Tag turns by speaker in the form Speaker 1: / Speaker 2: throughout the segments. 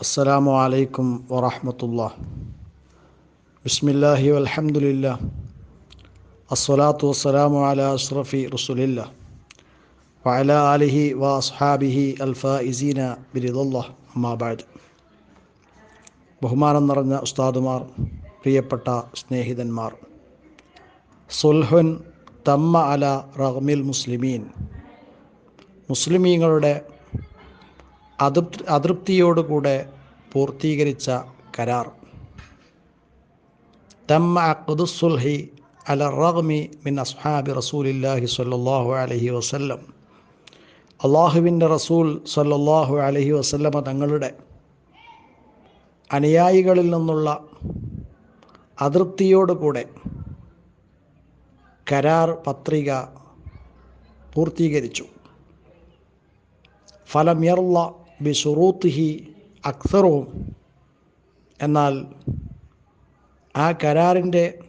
Speaker 1: السلام عليكم ورحمة الله بسم الله والحمد لله الصلاة والسلام على أشرف رسول الله وعلى آله وأصحابه الفائزين برضا الله أما بعد ബഹുമാനം നിറഞ്ഞ ഉസ്താദുമാർ പ്രിയപ്പെട്ട സ്നേഹിതന്മാർ സുൽഹുൻ തമ്മ അല റഹ്മിൽ മുസ്ലിമീൻ മുസ്ലിമീങ്ങളുടെ അതൃപ്തി അതൃപ്തിയോടുകൂടെ പൂർത്തീകരിച്ച കരാർ. തമ്മ അക്ദുസുൽഹി അല റഗ്മി മിൻ അസ്ഹാബി റസൂലില്ലാഹി സ്വല്ലല്ലാഹു അലൈഹി വസല്ലം. അള്ളാഹുവിന്റെ റസൂൽ സ്വല്ലല്ലാഹു അലൈഹി വസല്ലമ തങ്ങളുടെ അനുയായികളിൽ നിന്നുള്ള അതൃപ്തിയോടുകൂടെ കരാർ പത്രിക പൂർത്തീകരിച്ചു. ഫലം യർല ബി അക്സറവും അക്സറും എന്നാൽ ആ കരാറിന്റെ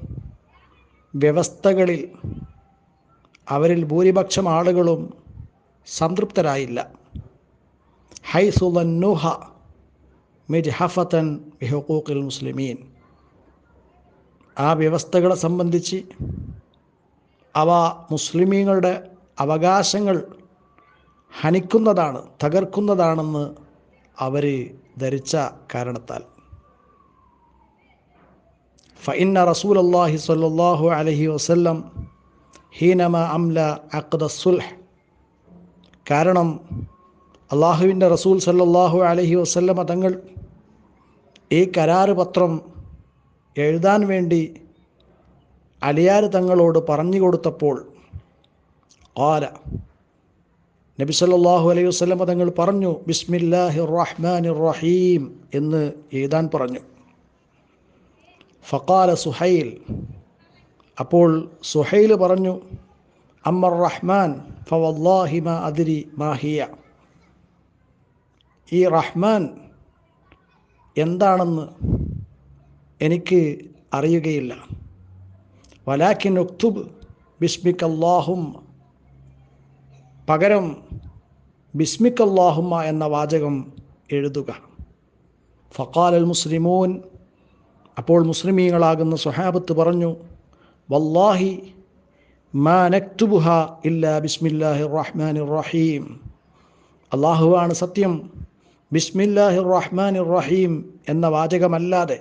Speaker 1: വ്യവസ്ഥകളിൽ അവരിൽ ഭൂരിപക്ഷം ആളുകളും സംതൃപ്തരായില്ല. ഹൈസുലന്നുഹ മിജ്ഹഫത്തൻ ബിഹുക്കൂക്കിൽ മുസ്ലിമീൻ. ആ വ്യവസ്ഥകളെ സംബന്ധിച്ച് അവ മുസ്ലിമീങ്ങളുടെ അവകാശങ്ങൾ ഹനിക്കുന്നതാണ് തകർക്കുന്നതാണെന്ന് അവർ ധരിച്ച കാരണത്താൽ. ഫഇന്ന റസൂൽ അള്ളാഹി സ്വല്ലല്ലാഹു അലഹി വസ്ല്ലം ഹീനമ അംല സുൽഹ്. കാരണം അള്ളാഹുവിന്റെ റസൂൽ സല്ലാഹു അലഹി വസല്ലമ തങ്ങൾ ഈ കരാറ് പത്രം എഴുതാൻ വേണ്ടി അലിയാർ തങ്ങളോട് പറഞ്ഞു കൊടുത്തപ്പോൾ ആല നബി സല്ലാഹു അലൈഹി വസ്ലം തങ്ങൾ പറഞ്ഞു ബിസ്മില്ലാഹി റഹ്മാൻ റഹീം എന്ന് എഴുതാൻ പറഞ്ഞു. ഫക്കാല സുഹൈൽ. അപ്പോൾ സുഹൈൽ പറഞ്ഞു അമ്മർ റഹ്മാൻ ഫവല്ലാഹിമ അതിരി മാഹിയ ഈ റഹ്മാൻ എന്താണെന്ന് എനിക്ക് അറിയുകയില്ല. വലാക്കിൻ ഒക്തുബ് ബിസ്മിക് അള്ളാഹും പകരം ബിസ്മിക് അള്ളാഹുമ്മ എന്ന വാചകം എഴുതുക. ഫക്കാൽ അൽ മുസ്ലിമൂൻ. അപ്പോൾ മുസ്ലിമീങ്ങളാകുന്ന സുഹാബത്ത് പറഞ്ഞു വല്ലാഹി മാ നക്തുബുഹ ഇല്ല ബിസ്മില്ലാഹി റഹ്മാൻ റഹീം അള്ളാഹുവാണ് സത്യം ബിസ്മില്ലാഹി റഹ്മാൻ റഹീം എന്ന വാചകമല്ലാതെ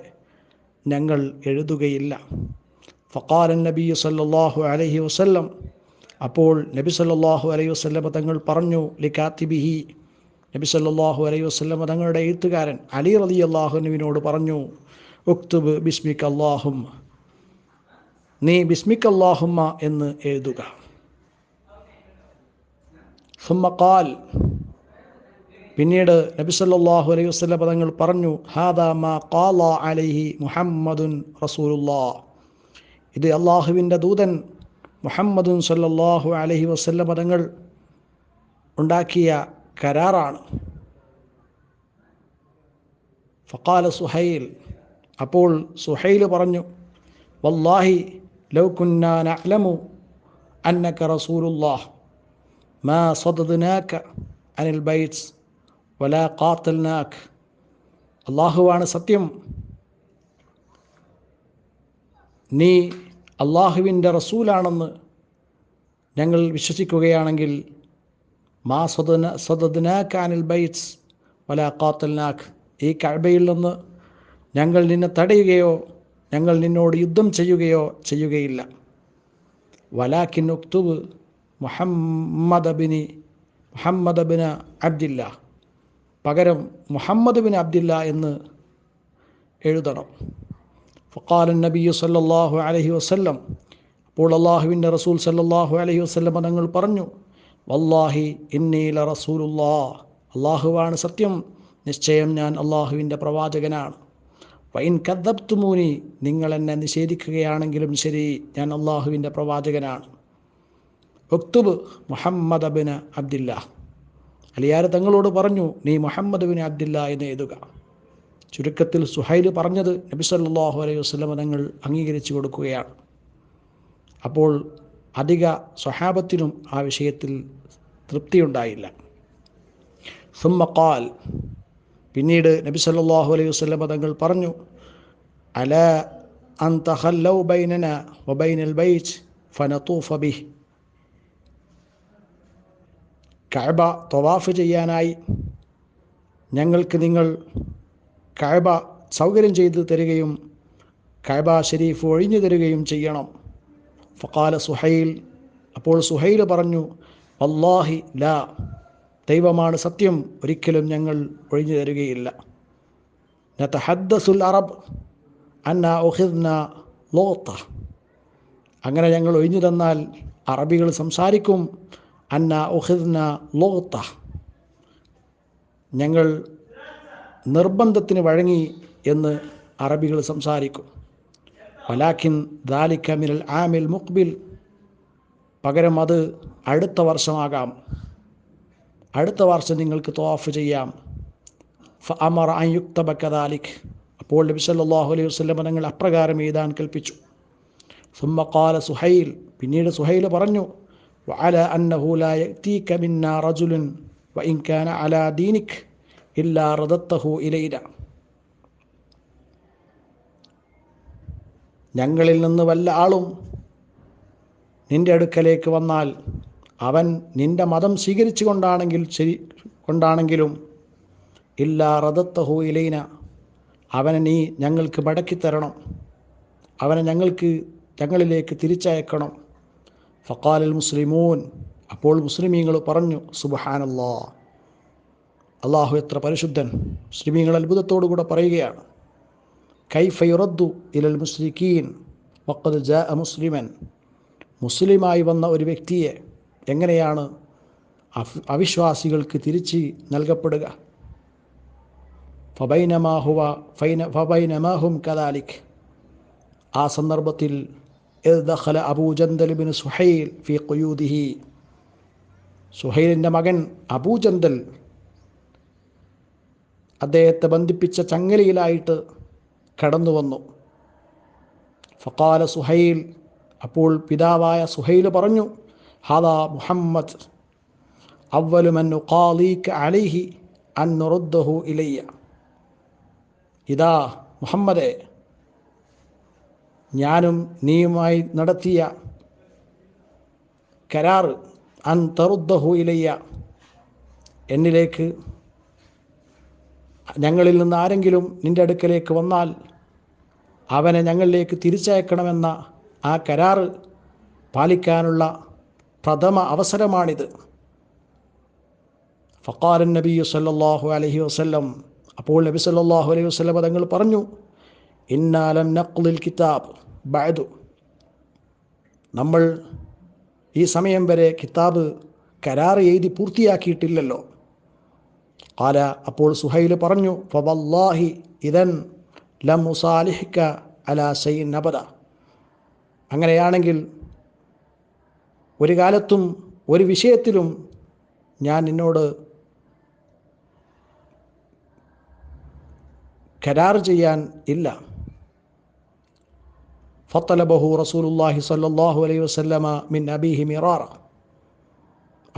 Speaker 1: ഞങ്ങൾ എഴുതുകയില്ല. ഫക്കാൽ നബി സല്ലാഹു അലഹി വസല്ലം അപ്പോൾ നബി സല്ലാഹു അലൈഹി വസ്ലമ തങ്ങൾ പറഞ്ഞു ലിക്കാത്തിബിഹി നബി സല്ലാഹു അലൈഹി വസ്ലമ തങ്ങളുടെ എഴുത്തുകാരൻ അലി റലി അള്ളാഹുനുവിനോട് പറഞ്ഞു ഉക്തുബ് ബിസ്മിക് അള്ളാഹും നീ ബിസ്മിക് അള്ളാഹുമ്മ എന്ന് എഴുതുക. സുമ്മക്കാൽ പിന്നീട് നബി സല്ലാഹു അലൈഹി വസ്ല പദങ്ങൾ പറഞ്ഞു ഹാദാ മാ അലൈഹി മുഹമ്മദുൻ റസൂലുല്ലാ ഇത് അള്ളാഹുവിന്റെ ദൂതൻ മുഹമ്മദുൻ സല്ലാഹു അലഹി വസല്ല പദങ്ങൾ ഉണ്ടാക്കിയ കരാറാണ്. ഫക്കാല സുഹൈൽ. അപ്പോൾ സുഹൈൽ പറഞ്ഞു വല്ലാഹി ലൗ അന്നക്ക റസൂലുല്ലാഹ് മാ സദദ്നാക അനിൽ ബൈറ്റ്സ് വലാ കാത്തൽനാഖ് അള്ളാഹുവാണ് സത്യം. നീ അള്ളാഹുവിന്റെ റസൂലാണെന്ന് ഞങ്ങൾ വിശ്വസിക്കുകയാണെങ്കിൽ മാ സ്വദന സ്വദനാഖ് അനിൽ ബൈറ്റ്സ് വലാ കാത്തൽനാഖ് ഈ കഴബയിൽ നിന്ന് ഞങ്ങൾ നിന്നെ തടയുകയോ ഞങ്ങൾ നിന്നോട് യുദ്ധം ചെയ്യുകയോ ചെയ്യുകയില്ല. വലാഖിൻ ഉക്തുബ് മുഹമ്മദ് ബിനി മുഹമ്മദ് ബിന അബ്ദില്ല പകരം മുഹമ്മദ് ബിൻ അബ്ദില്ല എന്ന് എഴുതണം. ഫക്കാലൻ നബി സല്ലാഹു അലഹി വസ്ല്ലം അപ്പോൾ അള്ളാഹുവിന്റെ റസൂൽ സല്ലാഹു അലഹി വസ്ല്ലം തങ്ങൾ പറഞ്ഞു വല്ലാഹി ഇന്നീല റസൂലുല്ലാ അള്ളാഹുവാണ് സത്യം നിശ്ചയം ഞാൻ അള്ളാഹുവിന്റെ പ്രവാചകനാണ്. വൈൻ കദ്ദബ്തുമൂനി നിങ്ങൾ എന്നെ നിഷേധിക്കുകയാണെങ്കിലും ശരി ഞാൻ അള്ളാഹുവിന്റെ പ്രവാചകനാണ്. ഒക്തുബ് മുഹമ്മദ് ബിൻ അബ്ദില്ല അലിയാർ തങ്ങളോട് പറഞ്ഞു നീ മുഹമ്മദ് ബിൻ അബ്ദില്ല എന്ന് എഴുതുക. ചുരുക്കത്തിൽ സുഹൈൽ പറഞ്ഞത് നബി സല്ലാഹു അലൈഹി വസ്ലമ തങ്ങൾ അംഗീകരിച്ചു കൊടുക്കുകയാണ്. അപ്പോൾ അധിക സ്വഹാബത്തിനും ആ വിഷയത്തിൽ തൃപ്തിയുണ്ടായില്ല. സുമ്മക്കാൽ പിന്നീട് നബി സല്ലാഹു അലൈഹി വസല്ലം തങ്ങൾ പറഞ്ഞു അല അൻ തഖല്ലൗ ബൈനന വബൈനൽ കഅബ തവാഫ് ചെയ്യാനായി ഞങ്ങൾക്ക് നിങ്ങൾ കഅബ സൗകര്യം ചെയ്തു തരികയും കഅബ ഷരീഫ് ഒഴിഞ്ഞു തരികയും ചെയ്യണം. ഫക്കാല സുഹൈൽ. അപ്പോൾ സുഹൈൽ പറഞ്ഞു അള്ളാഹി ലാ. ദൈവമാണ് സത്യം. ഒരിക്കലും ഞങ്ങൾ ഒഴിഞ്ഞു തരികയില്ല. നതഹദ്ദസുൽ അറബ് അന്ന ഒഹിദ്ന ലോത്ത. അങ്ങനെ ഞങ്ങൾ ഒഴിഞ്ഞു തന്നാൽ അറബികൾ സംസാരിക്കും അന്ന ഒഹിദ്ന ലോത്ത. ഞങ്ങൾ നിർബന്ധത്തിന് വഴങ്ങി എന്ന് അറബികൾ സംസാരിക്കും. വലാഖിൻ ദാലിക്ക മിനൽ ആമിൽ മുഖ്ബിൽ. പകരം അത് അടുത്ത വർഷമാകാം. അടുത്ത വർഷം നിങ്ങൾക്ക് തോഫ് ചെയ്യാം. ഫ അമർ അൻ യുക്തബ അപ്പോൾ നബി സല്ലല്ലാഹു അലൈഹി വസല്ലം തങ്ങൾ അപ്രകാരം എഴുതാൻ കൽപ്പിച്ചു. സുമ്മക്കാല ഖാല സുഹൈൽ. പിന്നീട് സുഹൈൽ പറഞ്ഞു വഅല അന്നഹു ലാ കമിന്ന മിന്നാ റജുലുൻ വഇൻ കാന അലാ ദീനിക്. ഇല്ലാ ഞങ്ങളിൽ നിന്ന് വല്ല ആളും നിന്റെ അടുക്കലേക്ക് വന്നാൽ അവൻ നിന്റെ മതം സ്വീകരിച്ചു കൊണ്ടാണെങ്കിൽ ശരി കൊണ്ടാണെങ്കിലും ഇല്ലാ റതത്തഹു ഇലൈന അവനെ നീ ഞങ്ങൾക്ക് മടക്കി തരണം. അവനെ ഞങ്ങൾക്ക് ഞങ്ങളിലേക്ക് തിരിച്ചയക്കണം. ഫക്കാലൽ മുസ്ലിമൂൻ. അപ്പോൾ മുസ്ലിമീങ്ങൾ പറഞ്ഞു സുബഹാനല്ലാ. അള്ളാഹു എത്ര പരിശുദ്ധൻ. മുസ്ലിമീങ്ങൾ അത്ഭുതത്തോടുകൂടെ പറയുകയാണ്. കൈഫയുറദ്ദു ഇലൽ മുസ്ലിഖീൻ വക്കത് ജ മുസ്ലിമൻ. മുസ്ലിമായി വന്ന ഒരു വ്യക്തിയെ എങ്ങനെയാണ് അവിശ്വാസികൾക്ക് തിരിച്ച് നൽകപ്പെടുക? ഫബൈനമാഹുവ ഫൈന ഫബൈനമാഹും കദാലിക്. ആ സന്ദർഭത്തിൽ ദഖല അബൂ ജന്തൽ ബിൻ സുഹൈൽ ഫി ഖുയൂദിഹി. സുഹൈലിന്റെ മകൻ അബൂജന്തൽ അദ്ദേഹത്തെ ബന്ധിപ്പിച്ച ചങ്ങലയിലായിട്ട് കടന്നു വന്നു. ഫക്കാല സുഹൈൽ അപ്പോൾ പിതാവായ സുഹൈൽ പറഞ്ഞു ഹാദാ മുഹമ്മദ് അവലുമൻ കാലീക്ക് അലൈഹി അൻ നുറുദ്ദഹു ഇലയ്യ. ഇതാ മുഹമ്മദെ ഞാനും നീയുമായി നടത്തിയ കരാർ അൻ തറുദ്ദഹു ഇലയ്യ. എന്നിലേക്ക് ഞങ്ങളിൽ നിന്ന് ആരെങ്കിലും നിന്റെ അടുക്കലേക്ക് വന്നാൽ അവനെ ഞങ്ങളിലേക്ക് തിരിച്ചയക്കണമെന്ന ആ കരാറ് പാലിക്കാനുള്ള പ്രഥമ അവസരമാണിത്. ഫക്കാലൻ നബി സല്ലാഹു അലഹി വസ്ല്ലം അപ്പോൾ നബി സല്ലാഹു അലൈഹി വസ്ലം തങ്ങൾ പറഞ്ഞു ഇന്നാലം നഖ്ലിൽ കിതാബ് ബഅദു. നമ്മൾ ഈ സമയം വരെ കിതാബ് കരാർ എഴുതി പൂർത്തിയാക്കിയിട്ടില്ലല്ലോ. കാല അപ്പോൾ സുഹൈൽ പറഞ്ഞു ഫവല്ലാഹി ഇതൻ ലം മുസാലിഹിക്ക അല സൈൻ നബദ. അങ്ങനെയാണെങ്കിൽ ഒരു കാലത്തും ഒരു വിഷയത്തിലും ഞാൻ നിന്നോട് കരാർ ചെയ്യാൻ ഇല്ല. ഫത്തലബഹു റസൂലുല്ലാഹി സല്ലാഹു അലൈഹി വസ്ലമ മിൻ അബീഹി മിറാറ.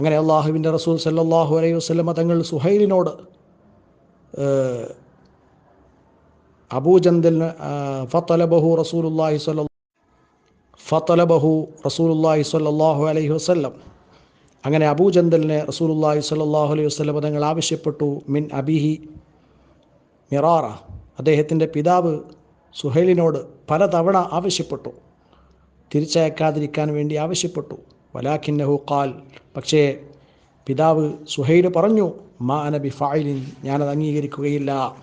Speaker 1: അങ്ങനെ അള്ളാഹുവിന്റെ റസൂൽ സല്ലാഹു അലൈഹി വസ്ലമ തങ്ങൾ സുഹൈലിനോട് അബൂജന്തൽ ഫത്തലബഹു റസൂലുല്ലാഹി ഫത്തലബഹു റസൂലുല്ലാഹി സ്വല്ലാഹു അലൈഹി വസ്ലം അങ്ങനെ അബൂജന്തലിനെ റസൂലുല്ലാഹി സ്വല്ലാഹു അലൈഹി വസ്ലം തങ്ങൾ ആവശ്യപ്പെട്ടു. മിൻ അബിഹി മിറാറ അദ്ദേഹത്തിന്റെ പിതാവ് സുഹൈലിനോട് പലതവണ ആവശ്യപ്പെട്ടു. തിരിച്ചയക്കാതിരിക്കാൻ വേണ്ടി ആവശ്യപ്പെട്ടു. വലാഖിന്നഹു ഖാൽ. പക്ഷേ പിതാവ് സുഹൈൽ പറഞ്ഞു മാ അനബി ഫായിലിൻ ഞാനത് അംഗീകരിക്കുകയില്ല.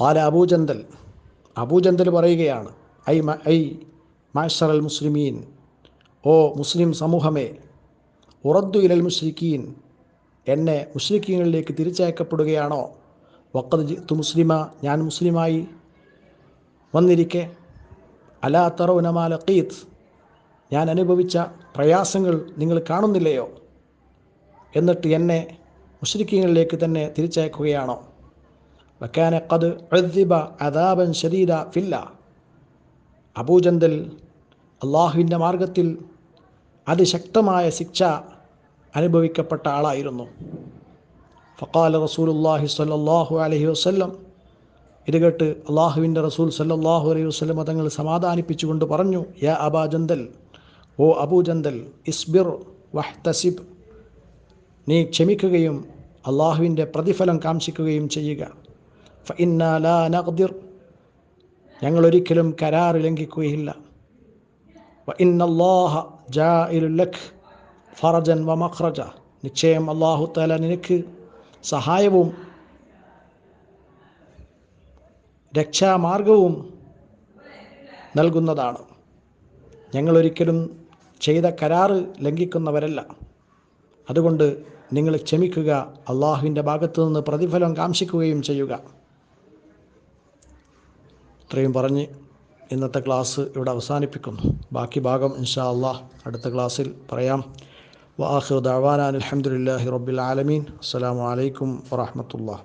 Speaker 1: കാല അബൂജന്തൽ അബൂജന്തൽ പറയുകയാണ് ഐ ഐ മാഷർ അൽ മുസ്ലിമീൻ ഓ മുസ്ലിം സമൂഹമേ ഉറദ്ദു ഇലൽ മുസ്ലിഖീൻ എന്നെ മുസ്ലിഖീങ്ങളിലേക്ക് തിരിച്ചയക്കപ്പെടുകയാണോ? വക്കത് ജിത്തു മുസ്ലിമ ഞാൻ മുസ്ലിമായി വന്നിരിക്കെ. അലാ തറൗനമാല ഖീത്ത് ഞാൻ അനുഭവിച്ച പ്രയാസങ്ങൾ നിങ്ങൾ കാണുന്നില്ലയോ? എന്നിട്ട് എന്നെ മുസ്ലിക്കീങ്ങളിലേക്ക് തന്നെ തിരിച്ചയക്കുകയാണോ? വക്കാന ഖദ് ഉദ്ദിബ അദാബൻ ശരീര ഫില്ല. അബൂജന്തൽ അള്ളാഹുവിന്റെ മാർഗത്തിൽ അതിശക്തമായ ശിക്ഷ അനുഭവിക്കപ്പെട്ട ആളായിരുന്നു. ഫക്കാല റസൂലുല്ലാഹി സല്ലാഹു അലഹി വസ്ല്ലം ഇത് കേട്ട് അള്ളാഹുവിന്റെ റസൂൽ സല്ലാഹു അലൈഹി വസ്ലം തങ്ങൾ സമാധാനിപ്പിച്ചുകൊണ്ട് പറഞ്ഞു യാ അബാ ജന്തൽ ഓ അബൂജന്തൽ ഇസ്ബിർ വഹ്തസിബ്. നീ ക്ഷമിക്കുകയും അള്ളാഹുവിന്റെ പ്രതിഫലം കാംക്ഷിക്കുകയും ചെയ്യുക. ഫ ഇന്നാലാ നഖ്ദിർ. ഞങ്ങളൊരിക്കലും കരാർ ലംഘിക്കുകയില്ല. വ ഇന്നല്ലാഹ ജാഇലുലക് ഫറജൻ വ മഖ്റജ. നിശ്ചയം അള്ളാഹു താല നിനക്ക് സഹായവും രക്ഷാമാർഗവും നൽകുന്നതാണ്. ഞങ്ങളൊരിക്കലും ചെയ്ത കരാറ് ലംഘിക്കുന്നവരല്ല. അതുകൊണ്ട് നിങ്ങൾ ക്ഷമിക്കുക അള്ളാഹുവിന്റെ ഭാഗത്തു നിന്ന് പ്രതിഫലം കാംക്ഷിക്കുകയും ചെയ്യുക. ഇത്രയും പറഞ്ഞ് ഇന്നത്തെ ക്ലാസ് ഇവിടെ അവസാനിപ്പിക്കുന്നു. ബാക്കി ഭാഗം ഇൻഷാ അള്ളാഹ് അടുത്ത ക്ലാസ്സിൽ പറയാം. വാഹു ദാവാനാൻ അലഹമുല്ലാഹി റബ്ബിൽ ആലമീൻ. അസ്സാം വലൈക്കും വാഹമത്തുള്ള